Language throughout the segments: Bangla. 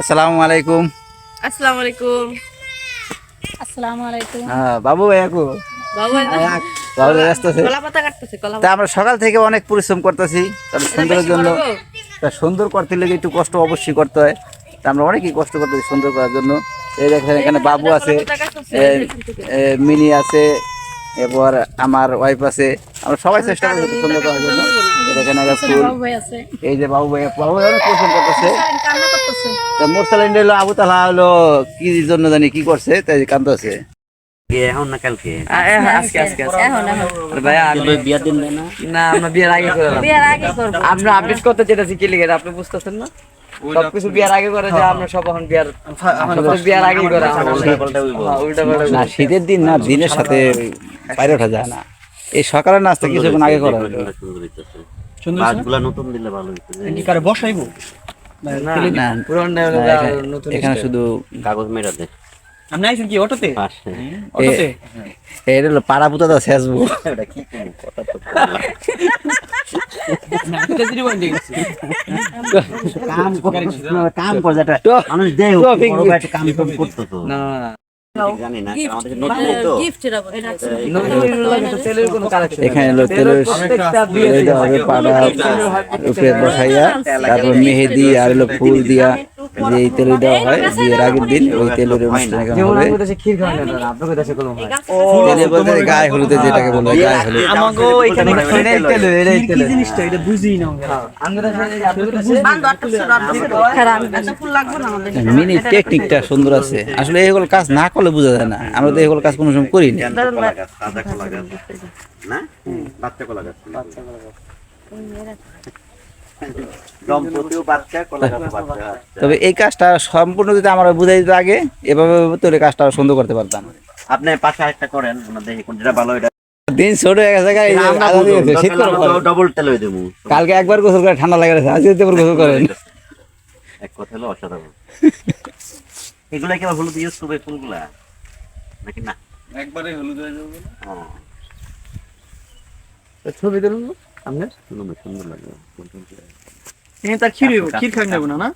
আসসালামু আলাইকুম আসসালামু আলাইকুম আসসালামু আলাইকুম হ্যাঁ বাবু ভাইয়াকু বাবু বাবু আসতেছে কলা পাতা কাটতেছে কলা তা আমরা সকাল থেকে অনেক পরিশ্রম করতেছি। সুন্দরের জন্য তা সুন্দর করতে লেগে একটু কষ্ট অবশ্যই করতে হয়। তা আমরা অনেকই কষ্ট করতেছি সুন্দর করার জন্য। এই দেখেন এখানে বাবু আছে মিনি আছে এরপর আমার ওয়াইফ আছে। আমরা সবাই চেষ্টা করছি সুন্দর করার জন্য। এই একটা ফুল। বাবু ভাই আছে। এই যে বাবু ভাই বাবু ভাই অনেক পরিশ্রম করতেছে। কান্না করতেছে। হলো আবু তালা হলো কি জন্য জানি কি করছে তাই কান্ত আছে। এখন না কালকে? আজকে আজকে এখন এখন। আরে ভাইয়া আমি বিয়ার দিন না? না আমরা বিয়ের আগে করে বিয়ের আগে করব। আমরা আপডেট করতে যেতেছি কি লিখে আপনি বুঝতেছেন না? সবকিছু বিয়ার আগে করে যে আমরা সব এখন বিয়ার সব বিয়ার আগে করে। হ্যাঁ, না শীতের দিন না দিনের সাথে বাইরে ওঠা যায় না। এই সকালের নাস্তা কিছুক্ষণ আগে করা নতুন দিলে ভালো বসাইবো? এখানে- শুধু কাগজ মেরা আপনি আইছেন কি অটোতে? পাশে। অটোতে? এটা হলো পাড়া এটা কি কথা তো না এটা দিদি বন্ধ গেছে কাম কাম করে যেটা মানুষ দেয় কাম করতো না। না না জানি না কারণ আমাদের নতুন তো। গিফট রাখো এটা নতুন লাগে তো তেলের কোনো কালেকশন এখানে হলো তেলের হবে পাড়া উপরে বসাইয়া তারপর মেহেদি আর হলো ফুল দিয়া যে এই তেল দেওয়া হয় বিয়ের আগের দিন ওই তেলের অনুষ্ঠান হবে? তেলে বলতে গায়ে হলুদে যেটাকে বলা গায়ে হলুদ। আমাগো এখানে এটাই তেল এটাই কি জিনিসটা? এটা বুঝিই না আমাদের দেশে আপনাদের দেশে খারাপ। ফুল লাগবে না আমাদের। মিনি টেকনিকটা সুন্দর আছে আসলে এগুলো কাজ না করলে বোঝা যায় না। আমরা তো এগুলো কাজ কোনো সময় করি না। কলা গাছ সাদা কলা গাছ। না? বাচ্চা কলা গাছ। দম্পতিও বাচ্চা কলা গাছ বাচ্চা। তবে এই কাজটা সম্পূর্ণ যদি আমরা বুঝাই দিতে আগে এভাবে তাহলে কাজটা সুন্দর করতে পারতাম। আপনি পাশে একটা করেন আমরা দেখি কোনটা ভালো এটা দিন ছোট হয়ে গেছে শীত ডবল তেল হয়ে দেবো। কালকে একবার গোসল করে ঠান্ডা লাগে গেছে আজকে গোসল করেন। এক কথা হলো অসাধারণ। এগুলা কি আবার হলুদ ইউজ করবে ফুলগুলা? নাকি না? একবারে হলুদ হয়ে যাবে। ছবি তুলুন আপনার সুন্দর সুন্দর লাগবে এখানে তার ক্ষীর হইব ক্ষীর খাই নেব না না?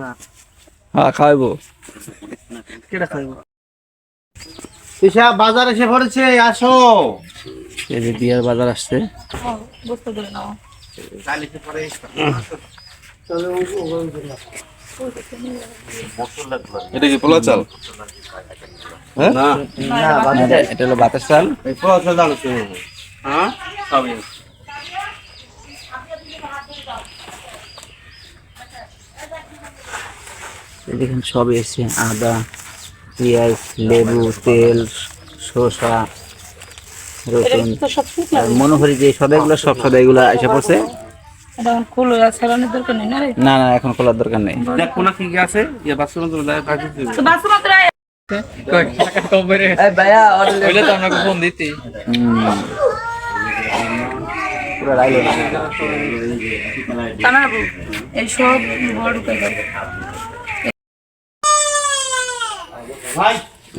না। হ্যাঁ খাওয়াবো কেডা খাইবো ঈশা বাজার এসে পড়েছে আসো। এই যে বিয়ার বাজার আসছে। বুঝতে ধরে নাও এটা কি পোলা চাল? এটা এটা হলো বাতাস চাল। পোলা চাল জানো হ্যাঁ? সবই এই সব এসছে। আদা পেঁয়াজ লেবু তেল শসা রসুন। আর মনোহরি যে সদাইগুলো সব সদাইগুলো এসে পড়ছে। না রে? না না এখন খোলার দরকার নেই। কোনা কি কি আছে? ইয়া ফোন দিতি।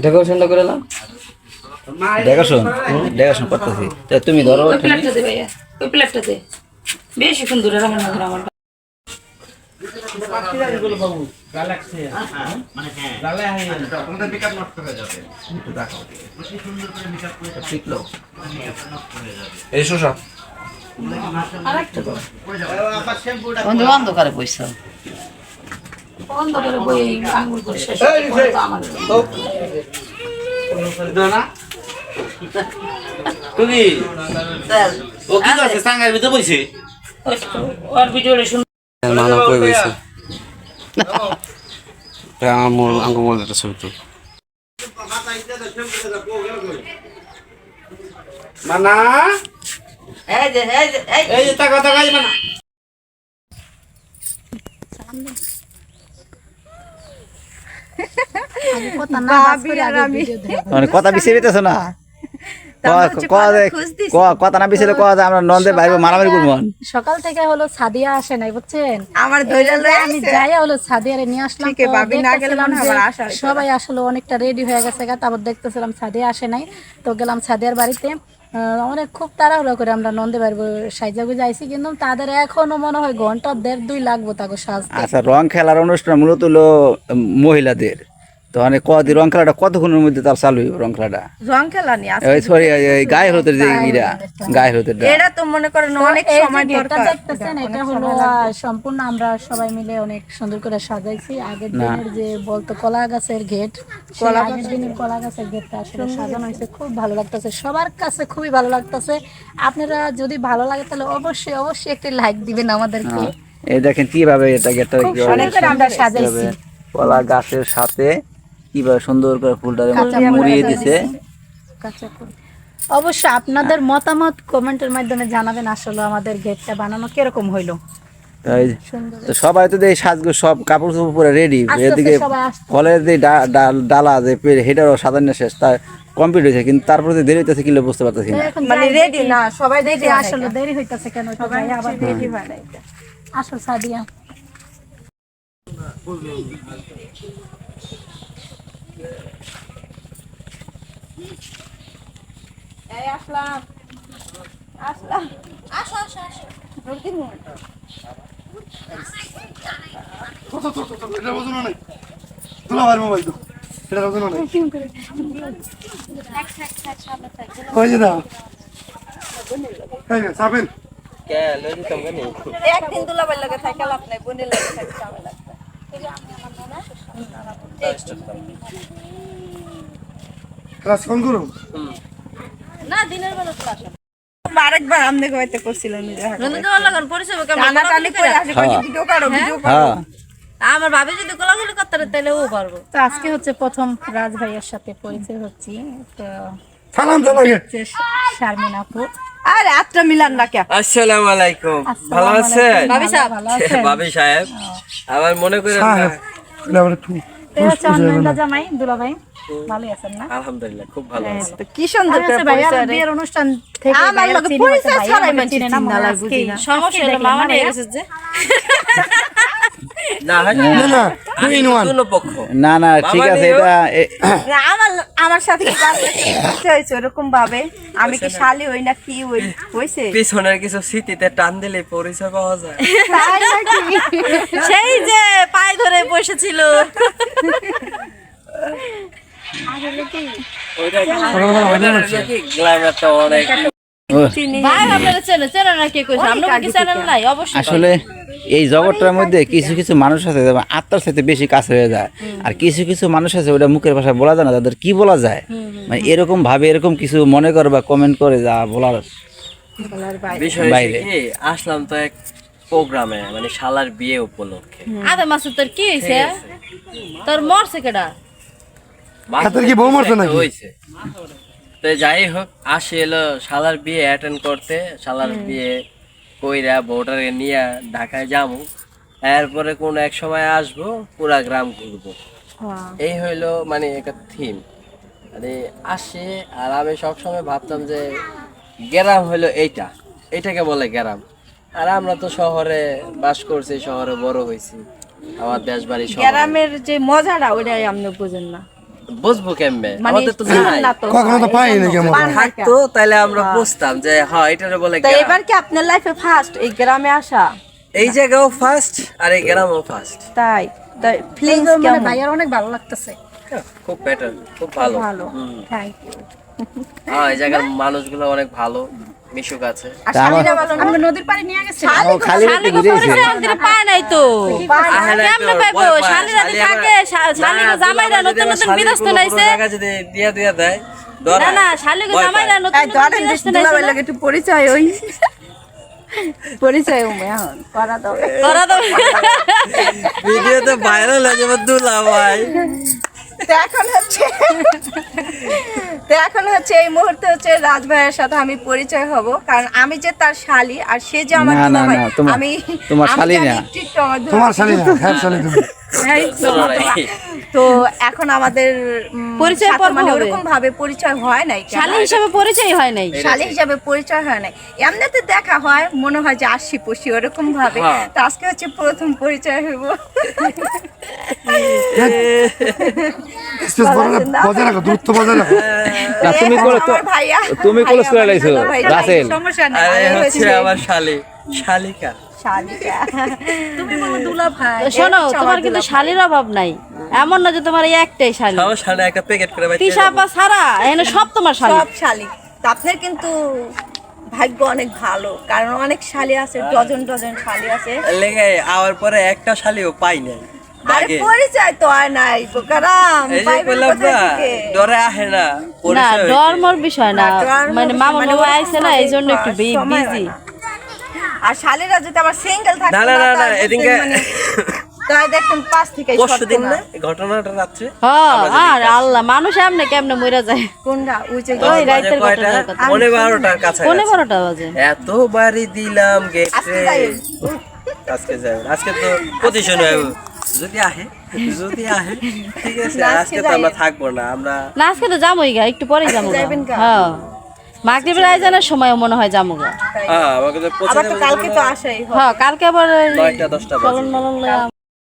ডেকোরেশনটা করে এলাম দেখাশোন দেখাশোন করতেছি। তা তুমি ধরো ওই প্লেটটা দে ভাইয়া ওই প্লেটটা দে। বেশি সুন্দর রাখেন না ধরো আমার এই শোষা বন্ধু অন্ধকারে বইছো। বন্ধ করে বই আঙুল করে শেষ আমার তুমি ও কি আছে সাঙ্গার ভিতরে বইছে ওই তো, ওর ভিডিওটা শুন মানা কই বইছে আমার আঙ্গু মোল এটা ছবি তো মানা? এই যে এই যে এই এই যে টাকা টাকা মানা। মানে কথা বিছিয়ে পেতেছ না। কথা না বেশি কথা আমরা নন্দে বাইরে মারামারি করব। সকাল থেকে হলো সাদিয়া আসে নাই বুঝছেন? আমার আমি যাইয়া হলো সাদিয়ারে নিয়ে আসলাম ভাবি না গেলে মনে যে সবাই আসলে অনেকটা রেডি হয়ে গেছে তারপর দেখতেছিলাম সাদিয়া আসে নাই। তো গেলাম সাদিয়ার বাড়িতে। আহ, অনেক খুব তাড়াহুড়ো করে আমরা নন্দে বাড়ি সাইজা গুজে আইসি কিন্তু তাদের এখনও মনে হয় ঘণ্টা দেড় দুই লাগবো তাকে সাজতে। আচ্ছা রং খেলার অনুষ্ঠান মূলত হলো মহিলাদের। তো অনেক কদিন রং খেলাটা কতক্ষণের মধ্যে তার চালু হইব রং খেলাটা? রং খেলা নিয়ে আসে ওই সরি গায়ে হলুদের যে ইরা গায়ে হলুদের এটা তো মনে করেন অনেক সময় দরকার। দেখতেছেন এটা হলো সম্পূর্ণ আমরা সবাই মিলে অনেক সুন্দর করে সাজাইছি। আগের দিনের যে বলতো কলা গাছের গেট আগের দিনের কলা গাছের গেটটা আসলে সাজানো হয়েছে খুব ভালো লাগতেছে। সবার কাছে খুবই ভালো লাগতেছে। আপনারা যদি ভালো লাগে তাহলে অবশ্যই অবশ্যই একটি লাইক দিবেন আমাদেরকে। এই দেখেন কীভাবে এটা গেটটা খুব সুন্দর আমরা সাজাইছি। কলা গাছের সাথে কীভাবে সুন্দর করে ফুলটা মুড়িয়ে দিছে। কাঁচা ফুল। অবশ্যই আপনাদের মতামত কমেন্টের মাধ্যমে জানাবেন আসলে আমাদের গেটটা বানানো কীরকম হইল। তাই তো সবাই তো এই সাজগো সব কাপড় চোপড় পরে রেডি এদিকে সবাই ফলের যে ডালা যে সেটারও সাজানো শেষ তার কমপ্লিট হয়েছে কিন্তু তারপরে যে দেরি হইতেছে কিলো বুঝতে পারতেছি না। মানে রেডি না সবাই দেখি দেখি আসলে দেরি হইতাছে কেন যাই আবার রেডি হয় না এটা। আসো সাদিয়া একদিন দুলাবার লাগে থাকে লাভ নাই বোনের লাগে থাকে ঝামেলা। আরেকবার আমনে কইতে করছিলেন নিজে হাতে। টানাটানি করে আসে, ভিডিও করো, ভিডিও করো। হ্যাঁ আমার ভাবি যদি কোলাগুলি করতে তাহলে ও পারব। তো আজকে হচ্ছে প্রথম রাজ ভাইয়ের সাথে পরিচয় হচ্ছি। তো হচ্ছে শারমিন আপু আরে একটা মিলান না কেন? আসসালামু আলাইকুম। ভালো আছেন? আলাইকুম, সাহেব। ভালো আছেন? ভাবি সাহেব। আবার মনে করে তো হচ্ছে আমার নন্দা জামাই দুলা ভাই ভালোই আছেন না? আলহামদুলিল্লাহ খুব ভালো আছে। কি সুন্দর করে বিয়ের অনুষ্ঠান থেকে আমার লগে পরিচয় ছাড়াই আমাকে না, চিন্তা মনে লাগে, আজকেই- বুঝি না। সমস্যা হলো মামা নিয়ে গেছে যে না আমি দুনো পক্ষ। না না ঠিক আছে এটা আমার আমার সাথে কি হয়েছে ওরকম ভাবে? আমি কি শালি হই না কি হই হইছে পিছনের কিছু স্মৃতিতে টান দিলে পরিচয় পাওয়া যায়। সেই যে পায়ে ধরে বসেছিল। ওইটা কি? গ্ল্যামারটা অনেক। আসলে এই জগৎটার মধ্যে কিছু কিছু মানুষ আছে আত্মার সাথে বেশি কাছে হয়ে যায়। আর কিছু কিছু মানুষ আছে ওটা মুখের ভাষায় বলা যায় না তাদের কি বলা যায়? মানে এরকম ভাবে এরকম কিছু মনে করে বা কমেন্ট করে যা বলার বাইরে। আসলাম তো এক প্রোগ্রামে মানে শালার বিয়ে উপলক্ষে। আদে মাসুদ তোর কি হইছে তোর মরছে কেডা? হাতের কি বউ মারছে নাকি? হইছে তো যাই হোক আসি এলো শালার বিয়ে অ্যাটেন্ড করতে। শালার বিয়ে কইরা বউটারে নিয়ে ঢাকায় যাব। এরপরে কোন এক সময় আসব পুরা গ্রাম ঘুরবো। এই হইল মানে একটা থিম মানে আসে আর আমি সবসময় ভাবতাম যে গ্রাম হইল এইটা। এইটাকে বলে গ্রাম। আর আমরা তো শহরে বাস করছি শহরে বড় হয়েছি আমার দেশ বাড়ি গ্রামের যে মজাটা ওটাই আপনি বুঝেন না। বুঝব মানে আমাদের তো নাই। কখনো তো পাই নাকি থাকতো তাহলে আমরা বুঝতাম যে হ্যাঁ এটারে বলে তো এবার কি আপনার লাইফে ফার্স্ট এই গ্রামে আসা? এই জায়গাও ফার্স্ট আর এই গ্রামও ফার্স্ট তাই তাই ফিলিংস মানে কেমন? ভাইয়ার অনেক ভালো লাগতেছে। খুব বেটার খুব ভালো। ভালো। থ্যাংক ইউ হ্যাঁ এই জায়গার মানুষগুলো অনেক ভালো। মিশুক আছে। আর শালিরা ভালো না আমরা নদীর পাড়ে নিয়ে গেছি। খালি একটু ঘুরেছি শালিকে পায় নাই তো। কেমনে পাইবো শালিরা থাকে জামাইরা নতুন নতুন নাইছে। যদি দিয়া দিয়া দেয় না না শালিকে জামাইরা নতুন নতুন ধরেন নাইছে লাগে একটু পরিচয় ওই। পরিচয় উমে এখন। করা দাও। করা তো ভাইরাল হয়ে যাবে দুলা ভাই তো এখন হচ্ছে তো এখন হচ্ছে এই মুহূর্তে হচ্ছে রাজ ভাইয়ের সাথে আমি পরিচয় হব। কারণ আমি যে তার শালি আর সে যে আমার না, না, না, তোমার- আমি তোমার শালি না। তোমার শালি না হ্যাঁ শালি এই তো। ভাই। তো এখন আমাদের পরিচয় পর্ব মানে ওরকম ভাবে পরিচয় হয় নাই কেন? শালী হিসাবে পরিচয় হয় নাই শালী হিসাবে পরিচয় হয় নাই এমনিতে দেখা হয় মনে হয় যে আসি পুষি ওরকম ভাবে হ্যাঁ। তো আজকে হচ্ছে প্রথম পরিচয় হইব তুমি তুমি ক্লোজ। রাসেল সমস্যা নেই আমার শালি শালিকা শালিকা। তুমি বলো দুলা ভাই শোনো তোমার কিন্তু শালীর অভাব নাই। এমন না যে তোমার এই একটাই শালী। শালি একটা প্যাকেট করে ছাড়া এখানে সব তোমার শালী। সব শালিক তো আপনার কিন্তু ভাগ্য অনেক ভালো কারণ অনেক শালি আছে ডজন ডজন শালি আছে। লেগে আওয়ার পরে একটা শালিও পাই নাই। আর পরিচয় তো আর নাই বোকারাম এই যে পাইবেন বললাম কোথায় না ডরে আহে না। বিষয় মানে মামা মানে আইছে না এই জন্য একটু বিজি। আর শালিরা যদি আবার সিঙ্গেল থাকে না, না, না, না, এদিনকে- তাই দেখতেন পাঁচ থেকে পরশু দিন না। এই ঘটনাটা রাত্রে হ্যাঁ আর আল্লাহ মানুষ এমনি কেমনে মইরা যায়? কোনটা? ওই যে ওই বাজে রাইতের কথা। পৌনে বারোটার কাছে পনেরো বারোটা বাজে। এত বাড়ি দিলাম আজকে গেটে আজকে যাই আজকে তো পজিশন হইব যদি আহে যদি আহে ঠিক আছে। আজকে তো আমরা থাকব না আমরা না আজকে তো যাবোই গা একটু পরেই যাব? হ্যাঁ। মাগরিবের আয়োজনের সময় মনে হয় যাব গা। হ্যাঁ কালকে তো আসাই। হ্যাঁ কালকে আবার মলন